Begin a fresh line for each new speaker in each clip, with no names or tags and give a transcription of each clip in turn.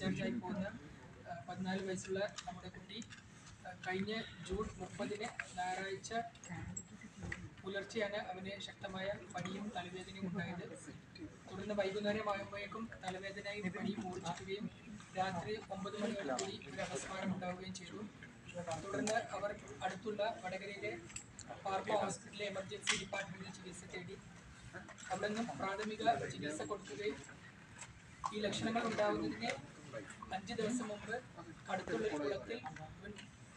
Discharge ആയി പോകുന്ന പതിനാല് വയസ്സുള്ള നമ്മുടെ കുട്ടി കഴിഞ്ഞ ജൂൺ മുപ്പതിന് ഞായറാഴ്ച പുലർച്ചെയാണ് അവന് ശക്തമായ പനിയും തലവേദനയും ഉണ്ടായത്. തുടർന്ന് വൈകുന്നേരമാകുമ്പോഴേക്കും തലവേദനയും പനിയും മൂർച്ഛിക്കുകയും രാത്രി ഒമ്പത് മണിയോടുകൂടി ഒരു അപസ്മാരം ഉണ്ടാവുകയും ചെയ്തു. തുടർന്ന് അവർ അടുത്തുള്ള വടകരയിലെ പാർപ്പ ഹോസ്പിറ്റലിലെ എമർജൻസി ഡിപ്പാർട്ട്മെന്റിൽ ചികിത്സ തേടി. അവിടെ നിന്നും പ്രാഥമിക ചികിത്സ കൊടുക്കുകയും ഈ ലക്ഷണങ്ങൾ ഉണ്ടാകുന്നതിന് അഞ്ച് ദിവസം മുമ്പ് അടുത്തുള്ള ഒരു കുളത്തിൽ ഇവൻ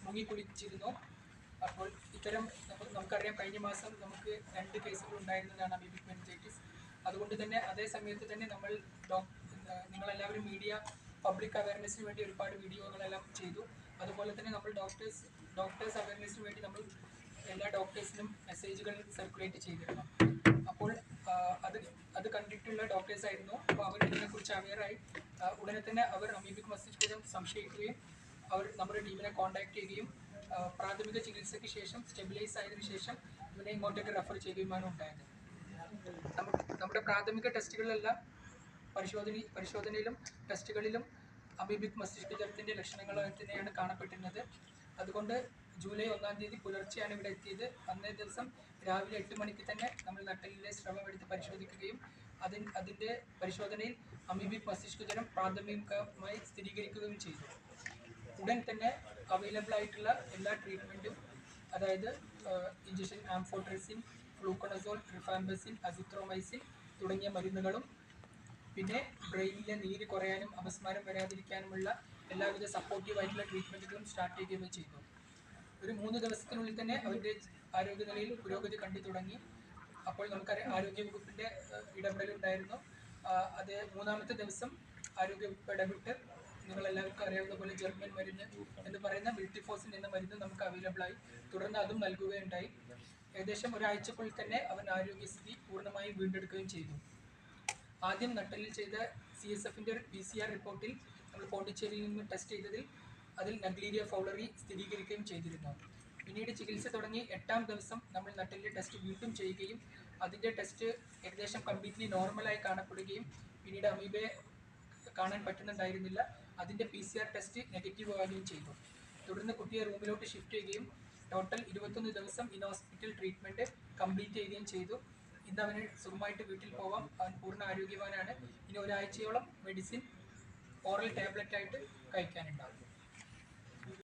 മുങ്ങിക്കുളിച്ചിരുന്നു അപ്പോൾ ഇത്തരം നമുക്ക് നമുക്കറിയാം കഴിഞ്ഞ മാസം നമുക്ക് രണ്ട് കേസുകൾ ഉണ്ടായിരുന്നതാണ് അമീബിക് മെനിഞ്ചൈറ്റിസ്. അതുകൊണ്ട് തന്നെ അതേ സമയത്ത് തന്നെ നമ്മൾ നിങ്ങളെല്ലാവരും മീഡിയ പബ്ലിക് അവയർനെസ്സിന് വേണ്ടി ഒരുപാട് വീഡിയോകളെല്ലാം ചെയ്തു. അതുപോലെ തന്നെ നമ്മൾ ഡോക്ടേഴ്സ് ഡോക്ടേഴ്സ് അവയർനെസ്സിന് വേണ്ടി നമ്മൾ എല്ലാ ഡോക്ടേഴ്സിനും മെസ്സേജുകൾ സർക്കുലേറ്റ് ചെയ്തിരുന്നു. അപ്പോൾ അത് അത് കണ്ടിട്ടുള്ള ഡോക്ടേഴ്സ് ആയിരുന്നു. അപ്പോൾ അവർ ഇതിനെക്കുറിച്ച് അവെയറായി ഉടനെ തന്നെ അവർ അമീബിക് മസ്തിഷ്കം സംശയിക്കുകയും അവർ നമ്മുടെ ടീമിനെ കോൺടാക്ട് ചെയ്യുകയും പ്രാഥമിക ചികിത്സയ്ക്ക് ശേഷം സ്റ്റെബിലൈസ് ആയതിനു ശേഷം ഇവനെ ഇങ്ങോട്ടേക്ക് റെഫർ ചെയ്യുകയുമാണ് ഉണ്ടായത്. നമ്മുടെ പ്രാഥമിക ടെസ്റ്റുകളിലെല്ലാം പരിശോധന പരിശോധനയിലും ടെസ്റ്റുകളിലും അമീബിക് മസ്തിഷ്ക ജ്വരത്തിന്റെ ലക്ഷണങ്ങൾ തന്നെയാണ് കാണപ്പെട്ടിരുന്നത് അതുകൊണ്ട് ജൂലൈ ഒന്നാം തീയതി പുലർച്ചെയാണ് ഇവിടെ എത്തിയത്. അന്നേ ദിവസം രാവിലെ എട്ട് മണിക്ക് തന്നെ നമ്മൾ നട്ടലിലെ ശ്രമം എടുത്ത് പരിശോധിക്കുകയും അതിൻ അതിന്റെ പരിശോധനയിൽ അമീബിക് മസ്തിഷ്കജ്വരം പ്രാഥമികമായി സ്ഥിരീകരിക്കുകയും ചെയ്തു. ഉടൻ തന്നെ അവൈലബിൾ ആയിട്ടുള്ള എല്ലാ ട്രീറ്റ്മെന്റും അതായത് ഇഞ്ചക്ഷൻ ആംഫോട്രസിൻ ഫ്ലൂക്കണസോൾ ട്രിഫാംബസിൻ അസിത്രോമൈസിൻ തുടങ്ങിയ മരുന്നുകളും പിന്നെ ബ്രെയിനിലെ നീര് കുറയാനും അപസ്മാരം വരാതിരിക്കാനുമുള്ള എല്ലാവിധ സപ്പോർട്ടീവ് ആയിട്ടുള്ള ട്രീറ്റ്മെന്റുകളും സ്റ്റാർട്ട് ചെയ്യുകയും ചെയ്തു. ഒരു മൂന്ന് ദിവസത്തിനുള്ളിൽ തന്നെ അവരുടെ ആരോഗ്യനിലയിൽ പുരോഗതി കണ്ടു തുടങ്ങി. അപ്പോൾ നമുക്കറിയാം ആരോഗ്യ വകുപ്പിന്റെ ഇടപെടലുണ്ടായിരുന്നു. അത് മൂന്നാമത്തെ ദിവസം ആരോഗ്യ വകുപ്പ് ഇടപെട്ട് നിങ്ങളെല്ലാവർക്കും അറിയാവുന്ന പോലെ ജർമ്മൻ മരുന്ന് എന്ന് പറയുന്ന മിൽട്ടിഫോസിൻ എന്ന മരുന്ന് നമുക്ക് അവൈലബിൾ ആയി. തുടർന്ന് അതും നൽകുകയുണ്ടായി. ഏകദേശം ഒരാഴ്ചക്കുള്ളിൽ തന്നെ അവൻ ആരോഗ്യസ്ഥിതി പൂർണമായും വീണ്ടെടുക്കുകയും ചെയ്തു. ആദ്യം നട്ടലിൽ ചെയ്ത സി എസ് എഫിന്റെ പി സി ആർ റിപ്പോർട്ടിൽ നമ്മൾ പോണ്ടിച്ചേരിയിൽ നിന്ന് ടെസ്റ്റ് ചെയ്തതിൽ അതിൽ നഗ്ലീരിയ ഫൗളറി സ്ഥിരീകരിക്കുകയും ചെയ്തിരുന്നു. പിന്നീട് ചികിത്സ തുടങ്ങി എട്ടാം ദിവസം നമ്മൾ നട്ടലിന്റെ ടെസ്റ്റ് വീണ്ടും ചെയ്യുകയും അതിന്റെ ടെസ്റ്റ് ഏകദേശം കംപ്ലീറ്റ്ലി നോർമലായി കാണപ്പെടുകയും പിന്നീട് അമീബയെ കാണാൻ പറ്റുന്നുണ്ടായിരുന്നില്ല. അതിന്റെ P C R test negative ആവുകയും ചെയ്തു. തുടർന്ന് കുട്ടിയെ റൂമിലോട്ട് ഷിഫ്റ്റ് ചെയ്യുകയും ടോട്ടൽ ഇരുപത്തൊന്ന് ദിവസം ഇൻ ഹോസ്പിറ്റൽ ട്രീറ്റ്മെന്റ് കംപ്ലീറ്റ് ചെയ്യുകയും ചെയ്തു. ഇന്ന് അവന് സുഖമായിട്ട് വീട്ടിൽ പോവാം. അവൻ പൂർണ ആരോഗ്യവാനാണ്. ഇനി ഒരാഴ്ചയോളം മെഡിസിൻ ഓറൽ ടാബ്ലറ്റ് ആയിട്ട് കഴിക്കാനുണ്ടാകും